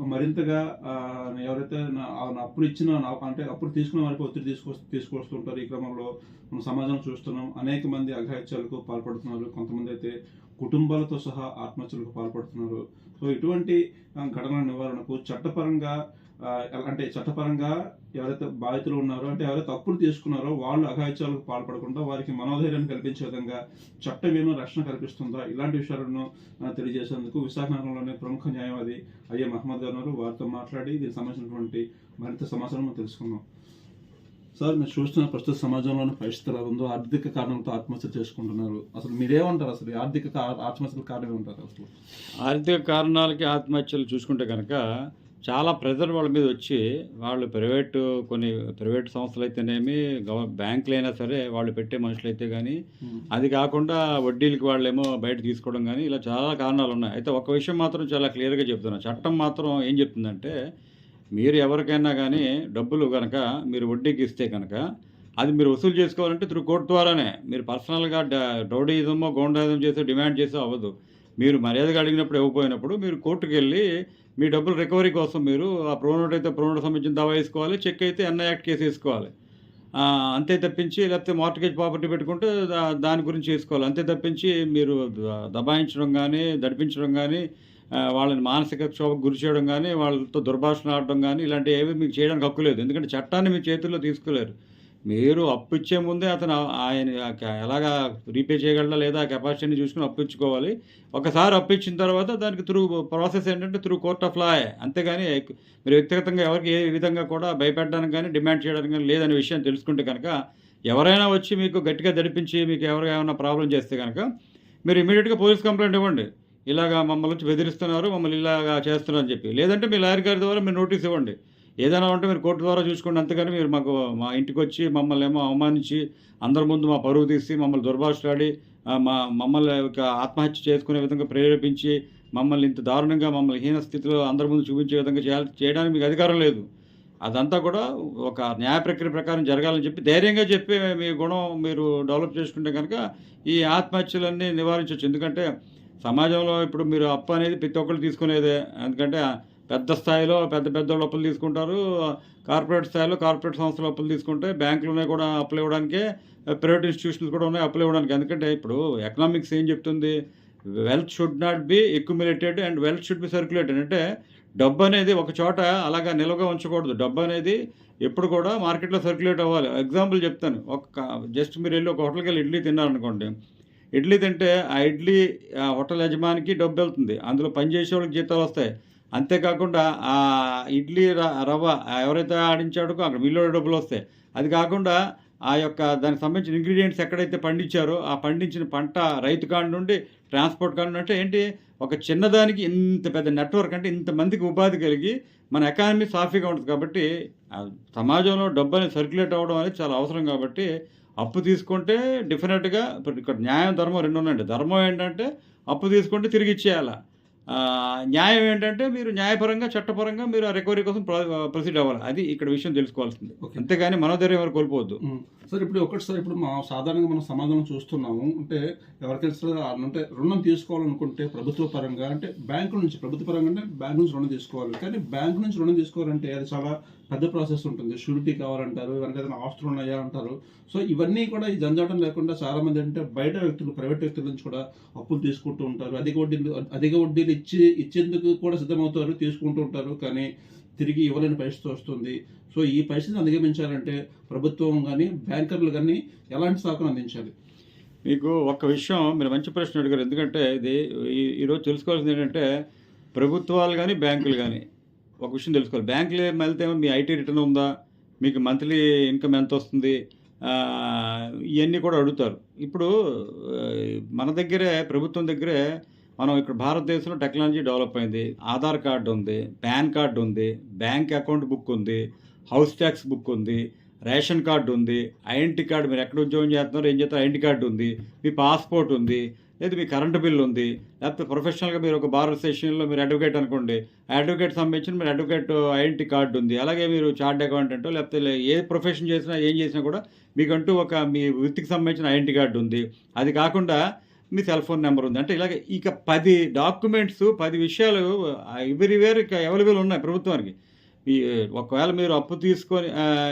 మరింతగా ఆ, ఎవరైతే నా- అప్పులు ఇచ్చిన నాకు అంటే అప్పుడు తీసుకున్న వారికి ఒత్తిడి తీసుకొ తీసుకొస్తుంటారు ఈ క్రమంలో. మనం సమాజం చూస్తున్నాం. అనేక మంది అఘాయిత్యాలకు పాల్పడుతున్నారు. కొంతమంది అయితే కుటుంబాలతో సహా ఆత్మహత్యలకు పాల్పడుతున్నారు. సో ఇటువంటి ఘటనల నివారణకు చట్టపరంగా ఎలా- అంటే చట్టపరంగా ఎవరైతే బాధితులు ఉన్నారో అంటే ఎవరైతే అప్పులు తీసుకున్నారో వాళ్ళు అఘాయిత్యాలకు పాల్పడకుండా వారికి మనోధైర్యాన్ని కల్పించే విధంగా చట్టం ఏమో రక్షణ కల్పిస్తుందా? ఇలాంటి విషయాలను తెలియజేసేందుకు విశాఖనగరంలోని ప్రముఖ న్యాయవాది అయ్యే మహమ్మద్ గారు వారితో మాట్లాడి దీనికి సంబంధించినటువంటి మరింత సమాచారం తెలుసుకుందాం. సార్ మీరు చూస్తున్న ప్రస్తుత సమాజంలోని పరిస్థితి ఎలా ఉందో ఆర్థిక కారణాలతో ఆత్మహత్య చేసుకుంటున్నారు. అసలు మీరేమంటారు అసలు? ఆర్థిక ఆత్మహత్యల కారణం ఏమంటారు అసలు? ఆర్థిక కారణాలకి ఆత్మహత్యలు చూసుకుంటే కనుక చాలా ప్రెజర్ వాళ్ళ మీద వచ్చి వాళ్ళు ప్రైవేటు కొన్ని ప్రైవేట్ సంస్థలు అయితేనేమి గవ బ్యాంకులు అయినా సరే వాళ్ళు పెట్టే మనుషులు అయితే కానీ అది కాకుండా వడ్డీలకి వాళ్ళేమో బయట తీసుకోవడం కానీ ఇలా చాలా కారణాలు ఉన్నాయి. అయితే ఒక విషయం మాత్రం చాలా క్లియర్గా చెప్తున్నా. చట్టం మాత్రం ఏం చెప్తుందంటే మీరు ఎవరికైనా కానీ డబ్బులు కనుక మీరు వడ్డీకి ఇస్తే కనుక అది మీరు వసూలు చేసుకోవాలంటే త్రూ కోర్టు ద్వారానే. మీరు పర్సనల్గా రౌడీజమో గోండాయిజం చేసో డిమాండ్ చేసి అవ్వదు. మీరు మర్యాదగా అడిగినప్పుడు ఇవ్వకపోయినప్పుడు మీరు కోర్టుకు వెళ్ళి మీ డబ్బులు రికవరీ కోసం మీరు ఆ ప్రోనోట్ అయితే ప్రోనోట్ సంబంధించిన దావా వేసుకోవాలి చెక్ అయితే ఎన్ఐ యాక్ట్ కేసు వేసుకోవాలి. అంతే తప్పించి లేకపోతే మార్టిగేజ్ ప్రాపర్టీ పెట్టుకుంటే దాని గురించి వేసుకోవాలి. అంతే తప్పించి మీరు దబాయించడం కానీ దడిపించడం కానీ వాళ్ళని మానసిక క్షోభకు గురి చేయడం కానీ వాళ్ళతో దుర్భాషణ ఆడడం కానీ ఇలాంటివి ఏవి మీకు చేయడానికి హక్కు లేదు. ఎందుకంటే చట్టాన్ని మీ చేతుల్లో తీసుకోలేరు. మీరు అప్పు ఇచ్చే ముందే అతను ఆయన ఎలాగా రీపే చేయగలరా లేదా కెపాసిటీని చూసుకుని అప్పించుకోవాలి ఒకసారి అప్పించిన తర్వాత దానికి త్రూ ప్రాసెస్ ఏంటంటే త్రూ కోర్ట్ ఆఫ్ లా అంతేగాని మీరు వ్యక్తిగతంగా ఎవరికి ఏ విధంగా కూడా భయపెట్టడానికి కానీ డిమాండ్ చేయడానికి కానీ లేదనే విషయం తెలుసుకుంటే కనుక ఎవరైనా వచ్చి మీకు గట్టిగా దడిపించి మీకు ఎవరు ఏమైనా ప్రాబ్లం చేస్తే కనుక మీరు ఇమీడియట్గా పోలీస్ కంప్లైంట్ ఇవ్వండి. ఇలాగా మమ్మల్ని వచ్చి బెదిరిస్తున్నారు మమ్మల్ని ఇలాగా చేస్తున్నారు అని చెప్పి. లేదంటే మీ లాయర్ గారి ద్వారా మీరు నోటీస్ ఇవ్వండి. ఏదైనా ఉంటే మీరు కోర్టు ద్వారా చూసుకోండి. అంతేగాని మీరు మాకు మా ఇంటికి వచ్చి మమ్మల్ని ఏమో అవమానించి అందరి ముందు మా పరువు తీసి మమ్మల్ని దుర్భాషలాడి మా మమ్మల్ని ఒక ఆత్మహత్య చేసుకునే విధంగా ప్రేరేపించి మమ్మల్ని ఇంత దారుణంగా మమ్మల్ని హీన స్థితిలో అందరి ముందు చూపించే విధంగా చేయాలి చేయడానికి మీకు అధికారం లేదు. అదంతా కూడా ఒక న్యాయ ప్రక్రియ ప్రకారం జరగాలని చెప్పి ధైర్యంగా చెప్పి మీ గుణం మీరు డెవలప్ చేసుకుంటే కనుక ఈ ఆత్మహత్యలన్నీ నివారించవచ్చు. ఎందుకంటే సమాజంలో ఇప్పుడు మీరు అప్పు అనేది ప్రతి ఒక్కరు తీసుకునేదే. ఎందుకంటే పెద్ద స్థాయిలో పెద్ద పెద్ద వాళ్ళు అప్పులు తీసుకుంటారు. కార్పొరేట్ స్థాయిలో కార్పొరేట్ సంస్థలు అప్పులు తీసుకుంటే బ్యాంకులోనే కూడా అప్పులు ఇవ్వడానికే ప్రైవేట్ ఇన్స్టిట్యూషన్స్ కూడా ఉన్నాయి అప్పులు ఇవ్వడానికి. ఎందుకంటే ఇప్పుడు ఎకనామిక్స్ ఏం చెప్తుంది? Wealth should not be accumulated and wealth should be circulated. అంటే డబ్బు అనేది ఒక చోట అలాగా నిల్వగా ఉంచకూడదు. డబ్బు అనేది ఎప్పుడు కూడా మార్కెట్లో సర్క్యులేట్ అవ్వాలి. ఎగ్జాంపుల్ చెప్తాను. ఒక జస్ట్ మీరు వెళ్ళి ఒక హోటల్కి వెళ్ళి ఇడ్లీ తిన్నారనుకోండి. ఇడ్లీ తింటే ఆ ఇడ్లీ ఆ హోటల్ యజమానికి డబ్బు వెళ్తుంది. అందులో పనిచేసే వాళ్ళకి జీతాలు వస్తాయి. అంతేకాకుండా ఆ ఇడ్లీ రవ్వ ఎవరైతే ఆడించాడో అక్కడ మిల్లు డబ్బులు వస్తాయి. అది కాకుండా ఆ యొక్క దానికి సంబంధించిన ఇంగ్రీడియంట్స్ ఎక్కడైతే పండించారో ఆ పండించిన పంట రైతు కాడి నుండి ట్రాన్స్పోర్ట్ కాడి నుండి అంటే ఏంటి? ఒక చిన్నదానికి ఇంత పెద్ద నెట్వర్క్ అంటే ఇంతమందికి ఉపాధి కలిగి మన ఎకానమీ సాఫీగా ఉంటుంది. కాబట్టి సమాజంలో డబ్బు అనేది సర్క్యులేట్ అవ్వడం అనేది చాలా అవసరం కాబట్టి అప్పు తీసుకుంటే డెఫినెట్గా ఇప్పుడు ఇక్కడ న్యాయం ధర్మం రెండు ఉన్నాయండి. ధర్మం ఏంటంటే అప్పు తీసుకుంటే తిరిగి ఇచ్చేయాలి? న్యాయం ఏంటంటే మీరు న్యాయపరంగా చట్టపరంగా మీరు ఆ రికవరీ కోసం ప్రొసీడ్ అవ్వాలి. అది ఇక్కడ విషయం తెలుసుకోవాల్సింది. అంతేగాని మనోధైర్యం ఎవరు కోల్పోవద్దు. సార్ ఇప్పుడు ఒకటి సార్ ఇప్పుడు మా సాధారణంగా మనం సమాధానం చూస్తున్నాము. అంటే ఎవరికైనా అంటే రుణం తీసుకోవాలనుకుంటే ప్రభుత్వ పరంగా అంటే బ్యాంకు నుంచి ప్రభుత్వ పరంగా అంటే బ్యాంక్ నుంచి రుణం తీసుకోవాలి. కానీ బ్యాంక్ నుంచి రుణం తీసుకోవాలంటే అది చాలా పెద్ద ప్రాసెస్ ఉంటుంది. షూరిటీ కావాలంటారు ఇవన్నీ ఏదైనా ఆస్తులు ఉన్నాయా అంటారు. సో ఇవన్నీ కూడా ఈ జంజాటం లేకుండా చాలా మంది అంటే బయట వ్యక్తులు ప్రైవేట్ వ్యక్తుల నుంచి కూడా అప్పులు తీసుకుంటూ ఉంటారు. అధిక వడ్డీలు అధిక వడ్డీలు ఇచ్చి ఇచ్చేందుకు కూడా సిద్ధమవుతారు తీసుకుంటూ ఉంటారు. కానీ తిరిగి ఇవ్వలేని పరిస్థితి వస్తుంది. సో ఈ పరిస్థితిని అధిగమించాలంటే ప్రభుత్వం కానీ బ్యాంకర్లు కానీ ఎలాంటి సహకారం అందించాలి? మీకు ఒక్క విషయం మీరు మంచి ప్రశ్న అడిగారు. ఎందుకంటే ఇది ఈ- ఈరోజు తెలుసుకోవాల్సింది ఏంటంటే ప్రభుత్వాలు కానీ బ్యాంకులు కానీ ఒక విషయం తెలుసుకోవాలి. బ్యాంకులో వెళ్తే మీ ఐటీ రిటర్న్ ఉందా? మీకు మంత్లీ ఇన్కమ్ ఎంత వస్తుంది? ఇవన్నీ కూడా అడుగుతారు. ఇప్పుడు మన దగ్గరే ప్రభుత్వం దగ్గరే మనం ఇక్కడ భారతదేశంలో టెక్నాలజీ డెవలప్ అయింది. ఆధార్ కార్డు ఉంది పాన్ కార్డు ఉంది బ్యాంక్ అకౌంట్ బుక్ ఉంది హౌస్ ట్యాక్స్ బుక్ ఉంది రేషన్ కార్డు ఉంది ఐడెంటిటీ కార్డు మీరు ఎక్కడ ఉద్యోగం చేస్తున్నారో ఏం చేస్తారో ఐడెంటిటీ కార్డు ఉంది మీ పాస్పోర్ట్ ఉంది లేదు మీ కరెంటు బిల్ ఉంది లేకపోతే ప్రొఫెషనల్గా మీరు ఒక బార్ సెషన్లో మీరు అడ్వకేట్ అనుకోండి ఆ అడ్వకేట్ సంబంధించిన మీరు అడ్వకేట్ ఐడెంటిటీ కార్డు ఉంది అలాగే మీరు చార్ట్ అకౌంటెంట్ లేకపోతే ఏ ప్రొఫెషన్ చేసినా ఏం చేసినా కూడా మీకంటూ ఒక మీ వృత్తికి సంబంధించిన ఐడెంటిటీ కార్డు ఉంది. అది కాకుండా మీ సెల్ ఫోన్ నెంబర్ ఉంది. అంటే ఇలాగే ఇక పది డాక్యుమెంట్స్ పది విషయాలు ఎవ్రీవేర్ ఇక అవైలబుల్ ఉన్నాయి ప్రభుత్వానికి. ఈ ఒకవేళ మీరు అప్పు తీసుకొని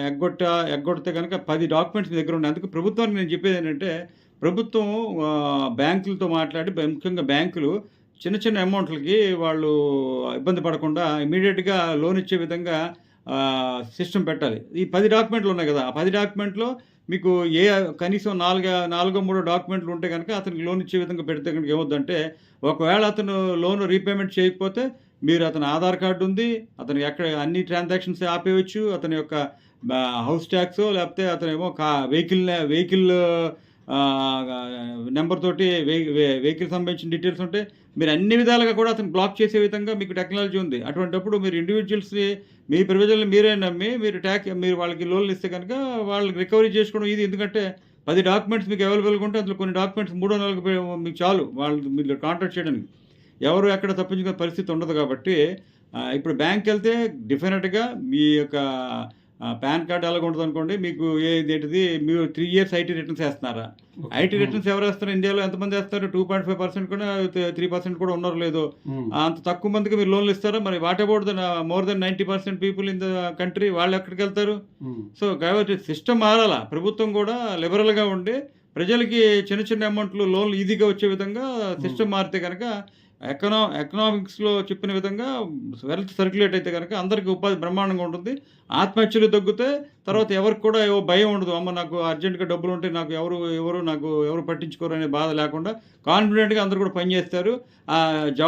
ఎగ్గొట్ట ఎగ్గొడితే కనుక పది డాక్యుమెంట్స్ మీ దగ్గర ఉన్నాయి. అందుకే ప్రభుత్వానికి నేను చెప్పేది ఏంటంటే ప్రభుత్వం బ్యాంకులతో మాట్లాడి ముఖ్యంగా బ్యాంకులు చిన్న చిన్న అమౌంట్లకి వాళ్ళు ఇబ్బంది పడకుండా ఇమీడియట్గా లోన్ ఇచ్చే విధంగా సిస్టమ్ పెట్టాలి. ఈ పది డాక్యుమెంట్లు ఉన్నాయి కదా ఆ పది డాక్యుమెంట్లో మీకు ఏ కనీసం నాలుగు నాలుగో మూడో డాక్యుమెంట్లు ఉంటే కనుక అతనికి లోన్ ఇచ్చే విధంగా పెడితే కనుక ఏమవుద్దంటే ఒకవేళ అతను లోన్ రీపేమెంట్ చేయకపోతే మీరు అతని ఆధార్ కార్డు ఉంది అతను ఎక్కడ అన్ని ట్రాన్సాక్షన్స్ ఆపేయచ్చు అతని యొక్క హౌస్ ట్యాక్స్ లేకపోతే అతను ఏమో కా వెహికల్ వెహికల్ నెంబర్ తోటి వెహి- వె- వెహికల్ సంబంధించిన డీటెయిల్స్ ఉంటే మీరు అన్ని విధాలుగా కూడా అతను బ్లాక్ చేసే విధంగా మీకు టెక్నాలజీ ఉంది. అటువంటిప్పుడు మీరు ఇండివిజువల్స్ని మీ ప్రజలను మీరే నమ్మి మీరు ట్యాక్ మీరు వాళ్ళకి లోన్లు ఇస్తే కనుక వాళ్ళకి రికవరీ చేసుకోవడం ఇది ఎందుకంటే పది డాక్యుమెంట్స్ మీకు అవైలబుల్గా ఉంటే అందులో కొన్ని డాక్యుమెంట్స్ మూడో నాలుగు మీకు చాలు వాళ్ళు మీరు కాంటాక్ట్ చేయడానికి. ఎవరు ఎక్కడ తప్పించుకునే పరిస్థితి ఉండదు కాబట్టి ఇప్పుడు బ్యాంక్కి వెళ్తే డెఫినెట్గా మీ యొక్క పాన్ కార్డ్ ఎలాగ ఉంటుంది అనుకోండి మీకు ఏది ఏంటిది మీరు త్రీ ఇయర్స్ ఐటీ రిటర్న్స్ వేస్తున్నారా. ఐటీ రిటర్న్స్ ఎవరు వేస్తారు? ఇండియాలో ఎంతమంది వేస్తారు? టూ పాయింట్ ఫైవ్ పర్సెంట్ కూడా త్రీ పర్సెంట్ కూడా ఉన్నారు లేదో. అంత తక్కువ మందికి మీరు లోన్లు ఇస్తారా? మరి what about the more than ninety percent people in the country వాళ్ళు ఎక్కడికి వెళ్తారు. సో కాబట్టి సిస్టమ్ మారాలా? ప్రభుత్వం కూడా లిబరల్గా ఉండి ప్రజలకి చిన్న చిన్న అమౌంట్లు లోన్లు ఈజీగా వచ్చే విధంగా సిస్టమ్ మారితే కనుక ఎకనా ఎకనామిక్స్లో చెప్పిన విధంగా వెల్త్ సర్క్యులేట్ అయితే కనుక అందరికీ ఉపాధి బ్రహ్మాండంగా ఉంటుంది. ఆత్మహత్యలు తగ్గితే తర్వాత ఎవరికి కూడా ఏవో భయం ఉండదు. అమ్మ నాకు అర్జెంటుగా డబ్బులు ఉంటే నాకు ఎవరు ఎవరు నాకు ఎవరు పట్టించుకోరు అనే బాధ లేకుండా కాన్ఫిడెంట్గా అందరు కూడా పనిచేస్తారు. ఆ జాబ్